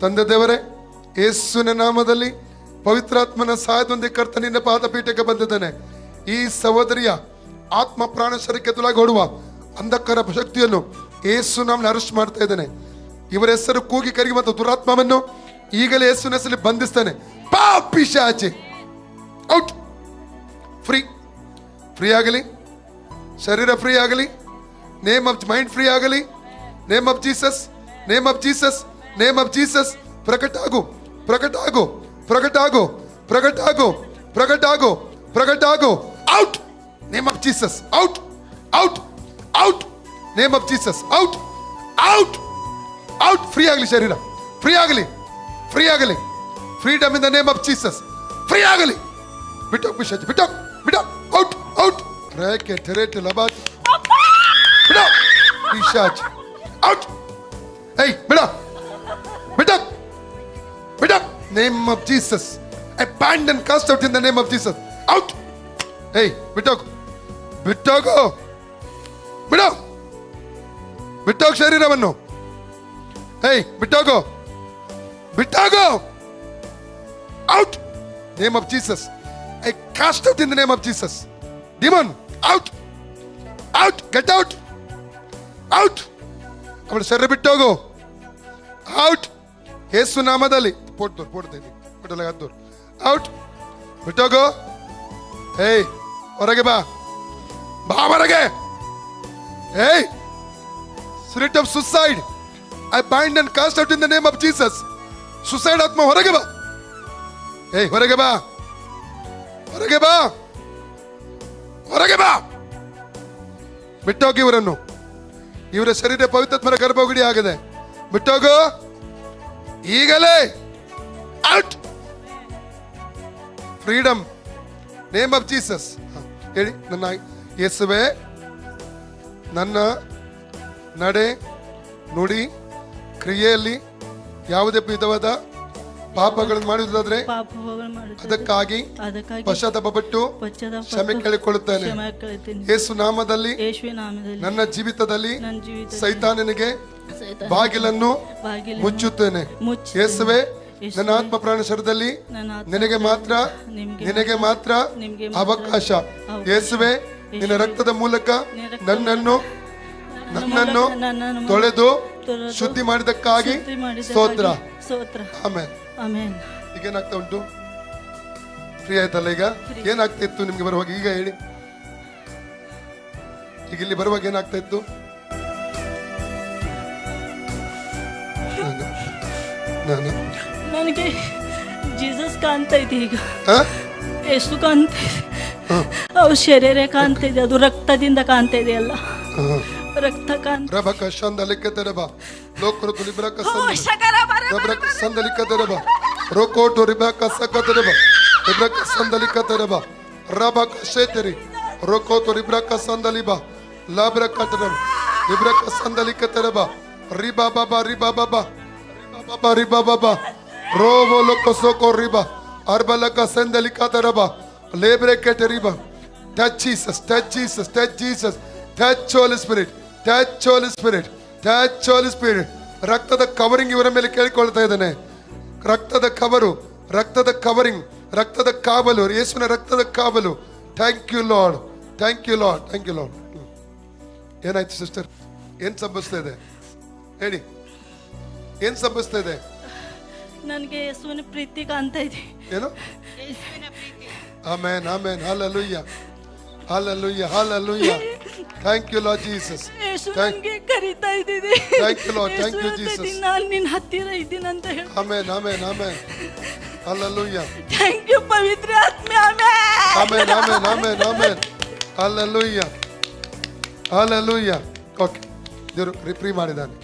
ತಂದೆ ದೇವರೇ, ಯೇಸುವಿನ ನಾಮದಲ್ಲಿ ಪವಿತ್ರಾತ್ಮನ ಸಹಾಯದೊಂದಿಗೆ ಕರ್ತನಿಂದ ಪಾದಪೀಠಕ್ಕೆ ಬಂದಿದ್ದಾನೆ. ಈ ಸಹೋದರಿಯ ಆತ್ಮ ಪ್ರಾಣ ಶರೀರಕ್ಕೆ ತುಲಾಗೋಡುವ ಅಂಧಕಾರ ಶಕ್ತಿಯನ್ನು ಯೇಸು ನಾಮನ ಅರೆಸ್ಟ್ ಮಾಡ್ತಾ ಇದ್ದಾನೆ. ಇವರ ಹೆಸರು ಕೂಗಿ ಕರೆಯುವಂತ ದುರಾತ್ಮವನ್ನು ಈಗಲೇ ಯೇಸುವಿನ ಹೆಸರಲ್ಲಿ ಬಂಧಿಸ್ತಾನೆ. ಪಾಪಿಶಾಚೆ ಔಟ್. ಫ್ರೀ. ಫ್ರೀ ಆಗಲಿ. ಶರೀರ ಫ್ರೀ ಆಗಲಿ. ನೇಮ್ ಆಫ್ ಮೈಂಡ್ ಫ್ರೀ ಆಗಲಿ. Name of Jesus. Name of Jesus. Name of Jesus ಪ್ರಕಟ ಆಗು ಪ್ರಕಟ ಆಗು ಪ್ರಕಟ ಆಗು ಪ್ರಕಟ ಆಗು ಪ್ರಕಟ ಆಗು ಪ್ರಕಟ ಆಗು out name of Jesus out out out name of Jesus out out out free ಆಗಲಿ. ಶರೀರ ಫ್ರೀ ಆಗಲಿ ಫ್ರೀ ಆಗಲಿ freedom in the name of Jesus free ಆಗಲಿ ಬಿಟ್ಟೋಗ್ ಪಿಶಾಚಿ ಬಿಟ್ಟೋಗ್ ಬಿಟ್ಟೋಗ್ out ಬಿಟ್ಟೋಗ್ name of Jesus I bind and cast out in the name of Jesus out ಏಯ್ ಬಿಟ್ಟೋಗು ಬಿಟ್ಟೋಗು ಬಿಡೋ ಬಿಟ್ಟೋಗ್ ಶರೀರವನ್ನು ಏಯ್ ಬಿಟ್ಟೋಗು ಬಿಟ್ಟೋಗು out name of Jesus I cast out in the name of Jesus demon out out get out out ಅವಳ ಶರೀರ ಬಿಟ್ಟೋಗು ಔಟ್ ಯೇಸು ನಾಮದಲ್ಲಿ. ಪೋಟ್ದೋರು ಪೋಡ್ತೇನೆ. ಪೋಟಲ್ಲ ಅದ್ದೋರು ಔಟ್. ಬಿಟ್ಟೋಗು. ಏಯ್, ಹೊರಗೆ ಬಾ. ಬಾ ಹೊರಗೆ. ಏಯ್ spirit of suicide I bind and cast out in the name of Jesus suicide ಆತ್ಮ, ಹೊರಗೆ ಬಾ. ಏಯ್, ಹೊರಗೆ ಬಾ. ಹೊರಗೆ ಬಾ. ಹೊರಗೆ ಬಾ. ಬಿಟ್ಟೋಗಿ ಇವರನ್ನು. ಇವರ ಶರೀರ ಪವಿತ್ರತ್ಮರ ಗರ್ಭಗುಡಿ ಆಗಿದೆ. ಬಿಟ್ಟೋಗು. ಈಗಲೇ out freedom name of Jesus ಹೇಳಿ ನನ್ನ ಯೇಸುವೆ ನನ್ನ ನಡೆ ನುಡಿ ಕ್ರಿಯೆಯಲ್ಲಿ ಯಾವುದೇ ವಿಧವಾದ ಪಾಪಗಳನ್ನು ಮಾಡುವುದಾದ್ರೆ ಅದಕ್ಕಾಗಿ ಪಶ್ಚಾತ್ತಾಪಪಟ್ಟು ಪಶ್ಚಾತ್ತಾಪ ಕ್ಷಮೆ ಕೇಳಿಕೊಳ್ಳುತ್ತೇನೆ. ಯೇಸು ನಾಮದಲ್ಲಿ ನನ್ನ ಜೀವಿತದಲ್ಲಿ ಸೈತಾನನಿಗೆ ಬಾಗಿಲನ್ನು ಮುಚ್ಚುತ್ತೇನೆ. ಮುಚ್ಚಿ ಯೇಸುವೆ ನನ್ನ ಆತ್ಮ ಪ್ರಾಣ ಶರದಲ್ಲಿ ನಿನಗೆ ಮಾತ್ರ ನಿನಗೆ ಮಾತ್ರ ಅವಕಾಶ. ಯೇಸುವೆ ನಿನ್ನ ರಕ್ತದ ಮೂಲಕ ನನ್ನನ್ನು ನನ್ನನ್ನು ತೊಳೆದು ಶುದ್ಧಿ ಮಾಡಿದಕ್ಕಾಗಿ ಸ್ತೋತ್ರ. ಆಮೇಲೆ ಈಗ ಏನಾಗ್ತಾ ಉಂಟು? ಫ್ರೀ ಆಯ್ತಲ್ಲ ಈಗ? ಏನಾಗ್ತಾ ಇತ್ತು ನಿಮ್ಗೆ ಬರುವಾಗ? ಈಗ ಹೇಳಿ. ಈಗ ಇಲ್ಲಿ ಬರುವಾಗ ಏನಾಗ್ತಾ ಇತ್ತು? ನಾನು- ನಾನು ನನಗೆ ಜೀಸಸ್ ಕಾಣ್ತಾ ಇದೆ ಈಗ ಯೇಸು ಎಷ್ಟು ಕಾಣ್ತಾ ಇದೆ ಅವ್ರ ಶರೀರ ಕಾಣ್ತಾ ಇದೆ ಅದು ರಕ್ತದಿಂದ ಕಾಣ್ತಾ ಇದೆ ಅಲ್ಲ. ರಕ್ತ ಕಾಣ್ತಾ ರಬಕ ಶಂದಲಿಕ್ಕ ತೆರಬ. ಲೋಕರು ಲಿಬ್ರಕ ಓ, ಶಕರ ಬರ ಬರ ರಬ್ರಕ ಸಂದಲಿಕ ತೆರಬ. ರೋಕೋಟು ರಿಬಕ ಸಕ ತೆರಬ. ರಿಬ್ರಕ ಸಂದಲಿಕ ತೆರಬ. ರಬಕ ಶೇತರಿ ರೋಕೋಟು ರಿಬ್ರಕ ಸಂದಲಿಬ ಲಾಬ್ರಕ ತೆರಬ. ರಿಬ್ರಕ ಸಂದಲಿಕ ತೆರಬ. ರಿಬಾ ಬಾಬಾ ರಿಬಾ ಬಾಬಾ ರಕ್ತದ ಕವರಿಂಗ್ ಇವರ ಮೇಲೆ ಕೇಳಿಕೊಳ್ತಾ ಇದ್ದಾನೆ. ರಕ್ತದ ಕವರು ರಕ್ತದ ಕವರಿಂಗ್ ರಕ್ತದ ಕಾವಲು, ಯೇಸುವಿನ ರಕ್ತದ ಕಾವಲು. Thank you lord thank you lord thank you lord ಏನಾಯ್ತು ಸಿಸ್ಟರ್ ಏನ್ ಸಂಭವಿಸ್ತಾ ಇದೆ? ಹೇಳಿ. ಏನ್ ಸಂಭವಿಸ್ತಾ ಇದೆ? ನನಗೆ ಯೇಸುವಿನ ಪ್ರೀತಿ ಕಾಣ್ತಾ ಇದೆ. ಏನು? Amen amen hallelujah. Hallelujah hallelujah. Thank you lord Jesus Yesu Thank- ನನಗೆ ಕರೀತಾ ಇದ್ದಿದೆ Thank you, Lord. Thank you, ಯೇಸು ಅಂತ Jesus. ನಾನು ನಿನ್ನ ಹತ್ತಿರ ಇದ್ದೀನಿ ಅಂತ ಹೇಳಿ. Amen amen amen. Hallelujah. Thank you Pavithra ಆತ್ಮೆ amen. Amen amen amen amen. Hallelujah. Hallelujah. Okay ದೇವರು ರಿಪ್ರಿ ಮಾಡಿದ್ದಾನೆ.